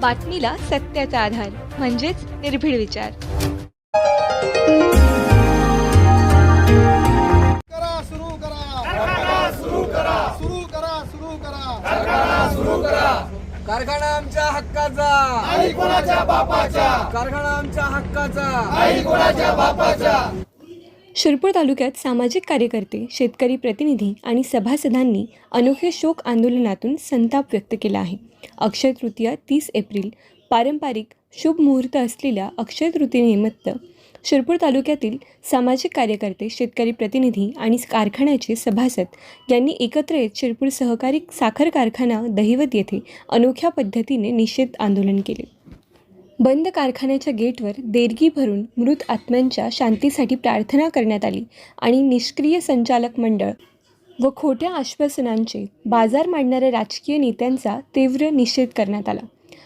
बातमीला सत्याचा आधार म्हणजेच निर्भीड विचार. करा सुरू करा. सुरू करा. सुरू करा सुरू करा. कारखाना आमच्या हक्काचा. आई कोणाच्या बापाच्या कारखाना आमच्या हक्काचा. आई कोणाच्या बापाच्या शिरपूर तालुक्यात सामाजिक कार्यकर्ते शेतकरी प्रतिनिधी आणि सभासदांनी अनोखे शोक आंदोलनातून संताप व्यक्त केला आहे. अक्षय तृतीया तीस एप्रिल पारंपरिक शुभ मुहूर्त असलेल्या अक्षय तृतीयेनिमित्त शिरपूर तालुक्यातील सामाजिक कार्यकर्ते शेतकरी प्रतिनिधी आणि कारखान्याचे सभासद यांनी एकत्र येत शिरपूर सहकारी साखर कारखाना दहिवत येथे अनोख्या पद्धतीने निषेध आंदोलन केले. बंद कारखान्याच्या गेटवर देणगी भरून मृत आत्म्यांच्या शांतीसाठी प्रार्थना करण्यात आली आणि निष्क्रिय संचालक मंडळ व खोट्या आश्वासनांचे बाजार मांडणाऱ्या राजकीय नेत्यांचा तीव्र निषेध करण्यात आला.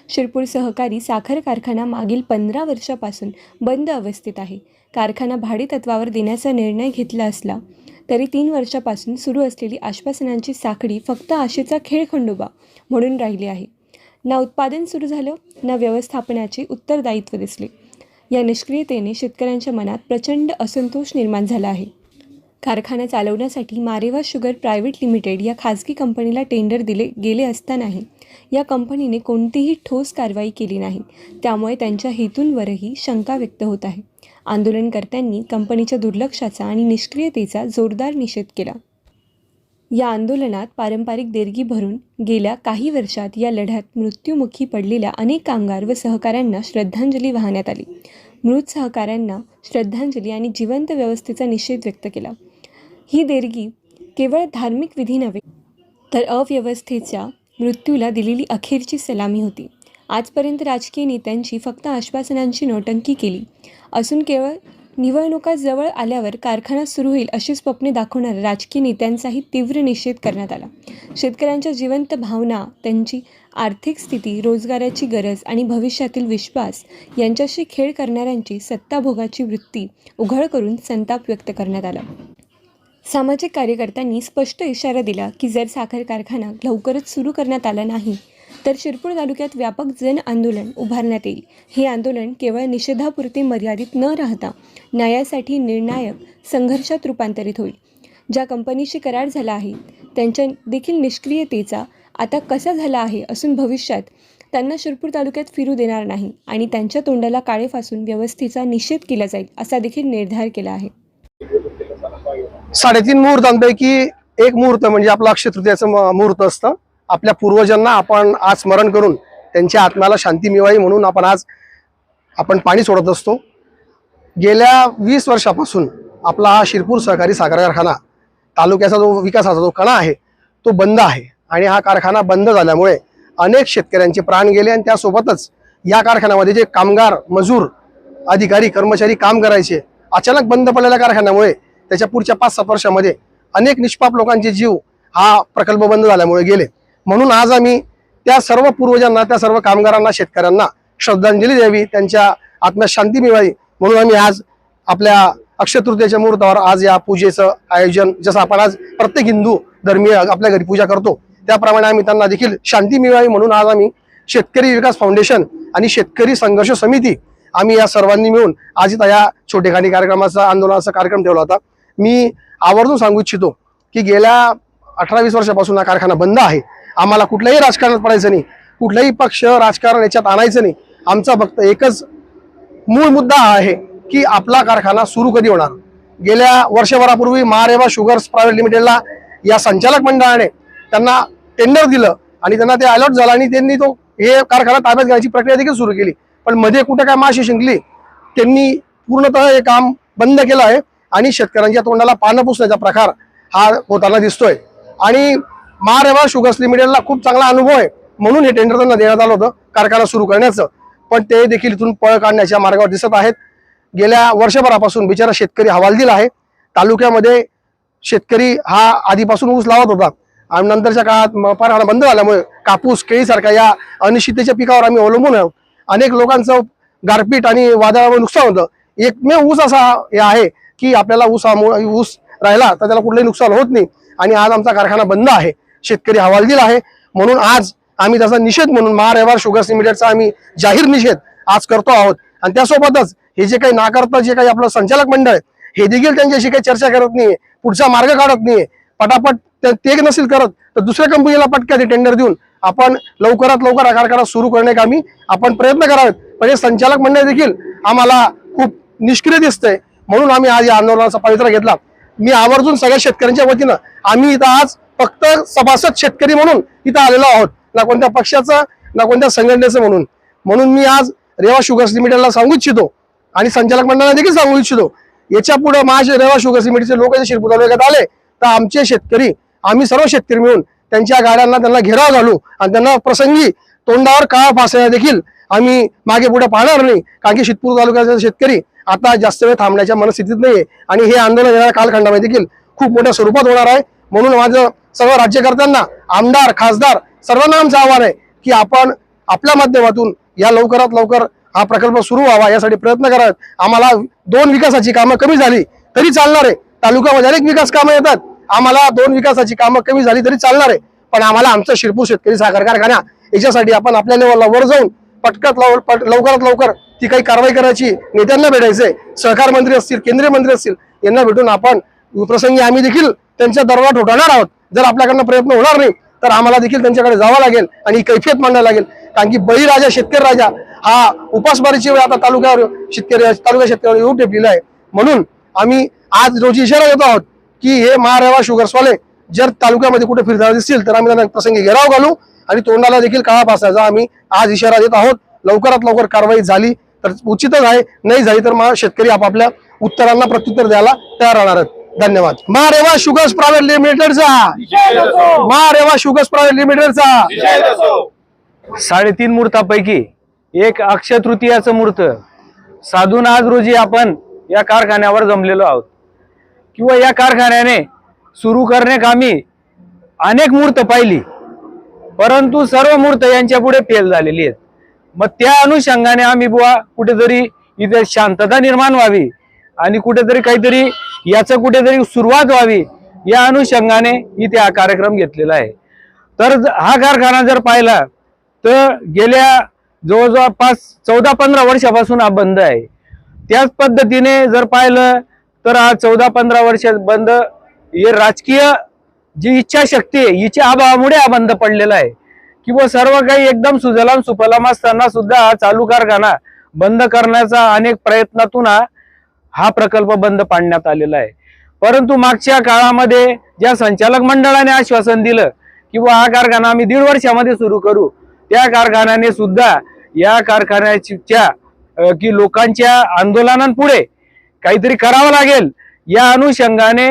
शिरपूर सहकारी साखर कारखाना मागील पंधरा वर्षापासून बंद अवस्थेत आहे. कारखाना भाडेतत्वावर देण्याचा निर्णय घेतला असला तरी तीन वर्षापासून सुरू असलेली आश्वासनांची साखळी फक्त आशेचा खेळखंडोबा म्हणून राहिली आहे. ना उत्पादन सुरू झालं ना व्यवस्थापनाचे उत्तरदायित्व दिसले. या निष्क्रियतेने शेतकऱ्यांच्या मनात प्रचंड असंतोष निर्माण झाला आहे. कारखाना चालवण्यासाठी मारेवा शुगर प्रायव्हेट लिमिटेड या खाजगी कंपनीला टेंडर दिले गेले असतानाही या कंपनीने कोणतीही ठोस कारवाई केली नाही. त्यामुळे त्यांच्या हेतूंवरही शंका व्यक्त होत आहे. आंदोलनकर्त्यांनी कंपनीच्या दुर्लक्षाचा आणि निष्क्रियतेचा जोरदार निषेध केला. या आंदोलनात पारंपरिक देणगी भरून गेल्या काही वर्षात या लढ्यात मृत्युमुखी पडलेल्या अनेक कामगार व सहकाऱ्यांना श्रद्धांजली वाहण्यात आली. मृत सहकाऱ्यांना श्रद्धांजली आणि जिवंत व्यवस्थेचा निषेध व्यक्त केला. ही देणगी केवळ धार्मिक विधी नव्हे तर अव्यवस्थेच्या मृत्यूला दिलेली अखेरची सलामी होती. आजपर्यंत राजकीय नेत्यांची फक्त आश्वासनांची नोटंकी केली. असून केवळ निवडणुका जवळ आल्यावर कारखाना सुरू होईल अशी स्वप्ने दाखवणाऱ्या राजकीय नेत्यांचाही तीव्र निषेध करण्यात आला. शेतकऱ्यांच्या जिवंत भावना त्यांची आर्थिक स्थिती रोजगाराची गरज आणि भविष्यातील विश्वास यांच्याशी खेळ करणाऱ्यांची सत्ताभोगाची वृत्ती उघड करून संताप व्यक्त करण्यात आला. सामाजिक कार्यकर्त्यांनी स्पष्ट इशारा दिला की जर साखर कारखाना लवकरच सुरू करण्यात आला नाही तर शिरपूर तालुक्यात व्यापक जन आंदोलन उभारण्यात येईल. हे आंदोलन केवळ निषेधापुरते मर्यादित न राहता न्यायासाठी निर्णायक संघर्षात रूपांतरित होईल. ज्या कंपनीशी करार झाला आहे त्यांच्या देखील निष्क्रियतेचा आता कसा झाला आहे असून भविष्यात त्यांना शिरपूर तालुक्यात फिरू देणार नाही आणि त्यांच्या तोंडाला काळे फासून व्यवस्थेचा निषेध केला जाईल असा देखील निर्धार केला आहे. साडेतीन मुहूर्तांपैकी एक मुहूर्त म्हणजे आपलं अक्षय तृतीयाचं म- मुहूर्त असतं. आपल्या पूर्वजांना आपण आज स्मरण करून त्यांच्या आत्म्याला शांती मिळावी म्हणून आपण आज आपण पाणी सोडत असतो. गेल्या वीस वर्षापासून आपला हा शिरपूर सहकारी साखर कारखाना तालुक्याचा जो विकासाचा जो कणा आहे तो बंद आहे आणि हा कारखाना बंद झाल्यामुळे अनेक शेतकऱ्यांचे प्राण गेले आणि त्यासोबतच या कारखान्यामध्ये जे कामगार मजूर अधिकारी कर्मचारी काम करायचे अचानक बंद पडलेल्या कारखान्यामुळे त्याच्या पुढच्या पाच सात वर्षामध्ये अनेक निष्पाप लोकांचे जीव हा प्रकल्प बंद झाल्यामुळे गेले. म्हणून आज आम्ही त्या सर्व पूर्वजांना त्या सर्व कामगारांना शेतकऱ्यांना श्रद्धांजली द्यावी त्यांच्या आत्म्यात शांती मिळावी म्हणून आम्ही आज आपल्या अक्षय तृतीयाच्या मुहूर्तावर आज या पूजेचं आयोजन जसं आपण आज प्रत्येक हिंदू धर्मीय आपल्या घरी पूजा करतो त्याप्रमाणे आम्ही त्यांना देखील शांती मिळावी म्हणून आज आम्ही शेतकरी विकास फाउंडेशन आणि शेतकरी संघर्ष समिती आम्ही या सर्वांनी मिळून आज या छोटेखानी कार्यक्रमाचा आंदोलनाचा कार्यक्रम ठेवला होता. मी आवर्जून सांगू इच्छितो की गेल्या अठरा वीस वर्षापासून हा कारखाना बंद आहे. आम्हाला कुठल्याही राजकारणात पडायचं नाही. कुठलाही पक्ष राजकारण याच्यात आणायचं नाही. आमचा फक्त एकच मूळ मुद्दा हा आहे की आपला कारखाना सुरू कधी होणार? गेल्या वर्षभरापूर्वी महारेवा शुगर्स प्रायव्हेट लिमिटेडला या संचालक मंडळाने त्यांना टेंडर दिलं आणि त्यांना ते अलॉट झालं आणि त्यांनी तो हे कारखाना ताब्यात घेण्याची प्रक्रिया देखील सुरू केली. पण मध्ये कुठं काय माशी शिंकली त्यांनी पूर्णतः हे काम बंद केलं आहे आणि शेतकऱ्यांच्या तोंडाला पानं पुसण्याचा प्रकार हा होताना दिसतोय. आणि महारेवा शुगर्स लिमिटेडला खूप चांगला अनुभव आहे. म्हणून हे टेंडर त्यांना देण्यात आलं होतं कारखाना सुरू करण्याचं. पण ते देखील इथून पळ काढण्याच्या मार्गावर दिसत आहेत. गेल्या वर्षभरापासून बिचारा शेतकरी हवालदिल आहे. तालुक्यामध्ये शेतकरी हा आधीपासून ऊस लावत होता. आणि नंतरच्या काळात म- बंद झाल्यामुळे कापूस केळीसारख्या या अनिश्चिततेच्या पिकावर आम्ही अवलंबून आहोत अनेक लोकांचं गारपीट आणि वादळामुळे नुकसान होतं. एकमेव ऊस असा हे आहे की आपल्याला ऊस ऊस राहिला तर त्याला कुठलंही नुकसान होत नाही. आणि आज आमचा कारखाना बंद आहे. शेतकरी हवाल दिला आहे. म्हणून आज आम्ही त्याचा निषेध म्हणून महारेवार शुगर्स लिमिटेडचा आम्ही जाहीर निषेध आज करतो आहोत. आणि त्यासोबतच हे जे काही नाकारता जे काही आपलं संचालक मंडळ आहे, हे देखील त्यांच्याशी काही चर्चा करत नाहीये पुढचा मार्ग काढत नाहीये. पटापट ते- नसेल करत तर दुसऱ्या कंपनीला पटक्या टेंडर देऊन आपण लवकरात लवकर हा कारखाना सुरू करण्याकामी आपण प्रयत्न करावेत. पण हे संचालक मंडळ देखील आम्हाला खूप निष्क्रिय दिसतंय. म्हणून आम्ही आज या आंदोलनाचा पवित्रा घेतला. मी आवर्जून सगळ्या शेतकऱ्यांच्या वतीनं आम्ही इथं आज फक्त सभासद शेतकरी म्हणून इथं आलेलो आहोत. ना कोणत्या पक्षाचं ना कोणत्या संघटनेचं म्हणून. म्हणून मी आज रेवा शुगर्स लिमिटेडला सांगू इच्छितो आणि संचालक मंडळाला देखील सांगू इच्छितो. याच्यापुढे माझे रेवा शुगर्स लिमिटेडचे लोक जे शिरपूर तालुक्यात आले तर आमचे शेतकरी आम्ही सर्व शेतकरी मिळून त्यांच्या गाड्यांना त्यांना घेराव घालू आणि त्यांना प्रसंगी तोंडावर काळा फासायला देखील आम्ही मागे पुढे पाहणार नाही. कारण की शितपूर तालुक्याचा शेतकरी आता जास्त वेळ थांबण्याच्या मनस्थितीत नाहीये आणि हे आंदोलन येणाऱ्या कालखंडामध्ये देखील खूप मोठ्या स्वरूपात होणार आहे. म्हणून माझं सर्व राज्यकर्त्यांना आमदार खासदार सर्वांना आमचं आव्हान आहे की आपण आपल्या माध्यमातून या लवकरात लवकर हा प्रकल्प सुरू व्हावा यासाठी प्रयत्न करावेत आम्हाला दोन विकासाची कामं कमी झाली तरी चालणार आहे. तालुक्यामध्ये अनेक विकास कामं येतात. आम्हाला दोन विकासाची कामं कमी झाली तरी चालणार आहे. पण आम्हाला आमचं शिरपूर शेतकरी साखर कारखाना याच्यासाठी आपण आपल्या लेवलला वर जाऊन पटकत लव- पट- लवकरात लवकर ती काही कारवाई करायची नेत्यांना भेटायचंय. सहकार मंत्री असतील केंद्रीय मंत्री असतील यांना भेटून आपण प्रसंगी आम्ही देखील त्यांच्या दरबार ठोठावणार आहोत. जर आपल्याकडनं प्रयत्न होणार नाही तर आम्हाला देखील त्यांच्याकडे जावं लागेल आणि कैफियत मांडायला लागेल. कारण की बळीराजा शेतकरी राजा हा उपासमारीची वेळ आता तालुक्यावर शेतकरी तालुका शेतकऱ्यावर येऊ ठेपलेला आहे. म्हणून आम्ही आज रोजी इशारा देत आहोत की हे महारेवा शुगर्सवाले जर तालुक्यामध्ये कुठे फिरताना दिसतील तर आम्ही त्यांना प्रसंगी घेराव घालू आणि तोंडाला देखील काळा पासायचा आम्ही आज इशारा देत आहोत. लवकरात लवकर कारवाई झाली तर उचितच आहे. नाही झाली तर मग शेतकरी आपापल्या उत्तरांना प्रत्युत्तर द्यायला तयार राहणार आहेत. धन्यवाद. महारेवा शुगर्स प्रायव्हेट लिमिटेडचा. Ma Rewa sugars private लिमिटेडचा. साडेतीन मूर्तापैकी एक अक्षय तृतीयाचं मूर्त. साधून आज रोजी आपण या कारखान्यावर जमलेलो आहोत. किंवा या कारखान्याने सुरू करण्याकामी अनेक मूर्त पाहिली. परंतु सर्व मूर्त यांच्या पुढे फेल झालेली आहेत. मग त्या अनुषंगाने आम्ही बुवा कुठेतरी इथे शांतता निर्माण व्हावी. आणि कुठेतरी काहीतरी याचं कुठेतरी सुरुवात व्हावी या अनुषंगाने इथे हा कार्यक्रम घेतलेला आहे. तर हा कारखाना जर पाहिला तर गेल्या जवळजवळ पाच चौदा पंधरा वर्षापासून हा बंद आहे. त्याच पद्धतीने जर पाहिलं तर हा चौदा पंधरा वर्ष बंद हे राजकीय जी इच्छाशक्ती आहे हिच्या अभावामुळे हा बंद पडलेला आहे. किंवा सर्व काही एकदम सुजलाम सुफलाम असताना सुद्धा हा चालू कारखाना बंद करण्याचा अनेक प्रयत्नातून हा हा प्रकल्प बंद पाडण्यात आलेला आहे. परंतु मागच्या काळामध्ये ज्या संचालक मंडळाने आश्वासन दिलं किंवा हा कारखाना आम्ही दीड वर्षामध्ये सुरू करू त्या कारखान्याने सुद्धा या कारखान्याच्या की लोकांच्या आंदोलनांपुढे काहीतरी करावं लागेल या अनुषंगाने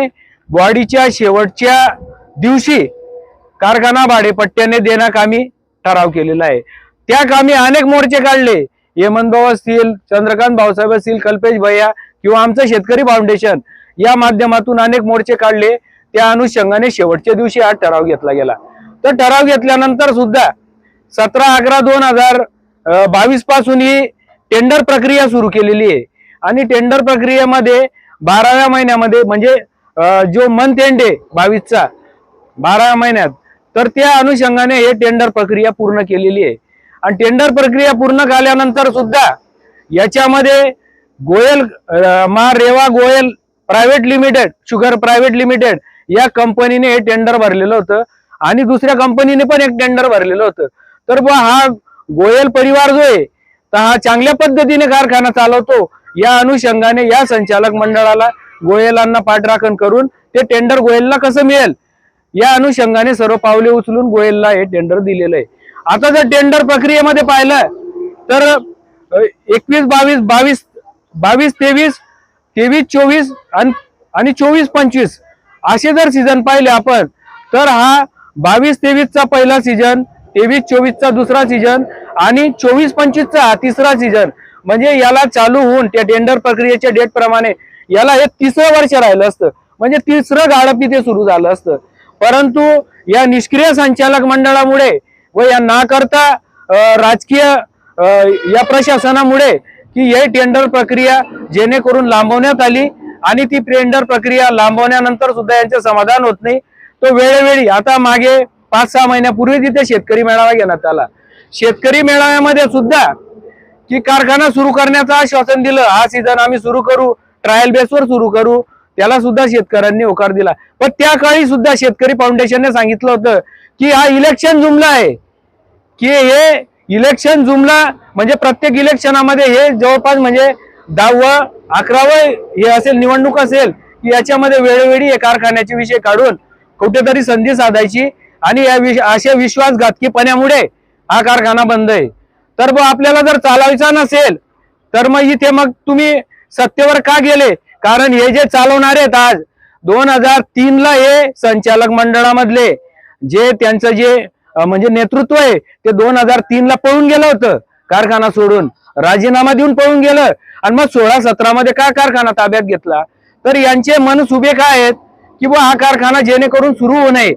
वाढीच्या शेवटच्या दिवशी कारखाना भाडेपट्ट्याने देण्याकामी ठराव केलेला आहे. त्या कामी अनेक मोर्चे काढले. हेमंत भाऊ असतील चंद्रकांत भाऊसाहेब असतील कल्पेश भैया किंवा आमचं शेतकरी फाउंडेशन या माध्यमातून अनेक मोर्चे काढले. त्या अनुषंगाने शेवटच्या दिवशी हा ठराव घेतला गेला. तर ठराव घेतल्यानंतर सुद्धा सतरा अकरा दोन हजार बावीसपासून ही टेंडर प्रक्रिया सुरू केलेली आहे. आणि टेंडर प्रक्रियेमध्ये बाराव्या महिन्यामध्ये म्हणजे जो मंथ एंड आहे बावीसचा बाराव्या महिन्यात तर त्या अनुषंगाने हे टेंडर प्रक्रिया पूर्ण केलेली आहे. आणि टेंडर प्रक्रिया पूर्ण झाल्यानंतर सुद्धा याच्यामध्ये गोयल अं, Ma Rewa Goyal private limited sugar private limited या कंपनीने हे टेंडर भरलेलं होतं. आणि दुसऱ्या कंपनीने पण एक टेंडर भरलेलं होतं. तर बुवा हा गोयल परिवार जो आहे तर हा चांगल्या पद्धतीने कारखाना चालवतो. या अनुषंगाने या संचालक मंडळाला गोयलांना पाठराखण करून ते टेंडर गोयलला कसं मिळेल? या अनुषंगाने सर्व पावले उचलून गोयलला हे टेंडर दिलेलं आहे. आता जर टेंडर प्रक्रियेमध्ये पाहिलं तर एकवीस बावीस बावीस बावीस तेवीस तेवीस चोवीस आणि चोवीस पंचवीस असे जर सीझन पाहिले आपण तर हा बावीस तेवीसचा पहिला सीझन तेवीस चोवीसचा दुसरा सीझन आणि चोवीस पंचवीसचा हा तिसरा सीझन म्हणजे याला चालू होऊन त्या टेंडर प्रक्रियेच्या डेट प्रमाणे याला हे तिसरं वर्ष राहिलं असतं. म्हणजे तिसरं गाडप इथे सुरू झालं असतं. परंतु या निष्क्रिय संचालक मंडळामुळे व या ना करता राजकीय या प्रशासनामुळे की हे टेंडर प्रक्रिया जेणेकरून लांबवण्यात आली आणि ती टेंडर प्रक्रिया लांबवण्यानंतर सुद्धा यांचे समाधान होत नाही. तो वेळोवेळी आता मागे पाच सहा महिन्यापूर्वी तिथे शेतकरी मेळावा घेण्यात आला. शेतकरी मेळाव्यामध्ये सुद्धा की कारखाना सुरू करण्याचं आश्वासन दिलं. हा सीझन आम्ही सुरू करू ट्रायल बेसवर सुरू करू त्याला सुद्धा शेतकऱ्यांनी होकार दिला. पण त्या काळी सुद्धा शेतकरी फाउंडेशनने सांगितलं होतं की हा इलेक्शन जुमला आहे. की हे इलेक्शन जुमला म्हणजे प्रत्येक इलेक्शनामध्ये हे जवळपास म्हणजे दहावं अकरावं हे असेल निवडणूक असेल की याच्यामध्ये वेळोवेळी हे कारखान्याचे विषय काढून कुठेतरी संधी साधायची आणि या विश अशा विश्वासघातकीपणामुळे हा कारखाना बंद आहे. तर मग आपल्याला जर चालवायचा नसेल तर मग इथे मग तुम्ही सत्तेवर का गेले? कारण हे जे चालवणारे आहेत आज दोन हजार तीनला हे संचालक मंडळामधले जे त्यांचं जे म्हणजे नेतृत्व आहे. ते दोन हजार तीन ला पळून गेलं होतं कारखाना सोडून. राजीनामा देऊन पळून गेलं. आणि मग सोळा सतरा मध्ये का कारखाना ताब्यात घेतला? तर यांचे मनसुबे काय आहेत? की बुवा हा कारखाना जेणेकरून सुरू होऊ नये.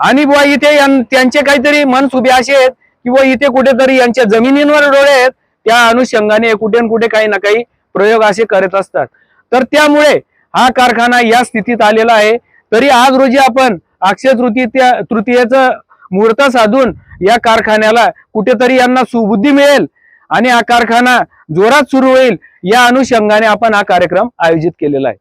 आणि बुवा इथे त्यांचे काहीतरी मनसुबे असे आहेत की बुवा इथे कुठेतरी यांच्या जमिनींवर डोळे आहेत. त्या अनुषंगाने कुठे ना कुठे काही ना काही प्रयोग असे करत असतात. तर त्यामुळे हा कारखाना या स्थितीत आलेला आहे. तरी आज रोजी आपण अक्षय तृतीय तृतीयेचं मुहूर्त साधून या कारखान्याला कुठेतरी यांना सुबुद्धी मिळेल आणि हा कारखाना जोरात सुरू होईल या अनुषंगाने आपण हा कार्यक्रम आयोजित केलेला आहे.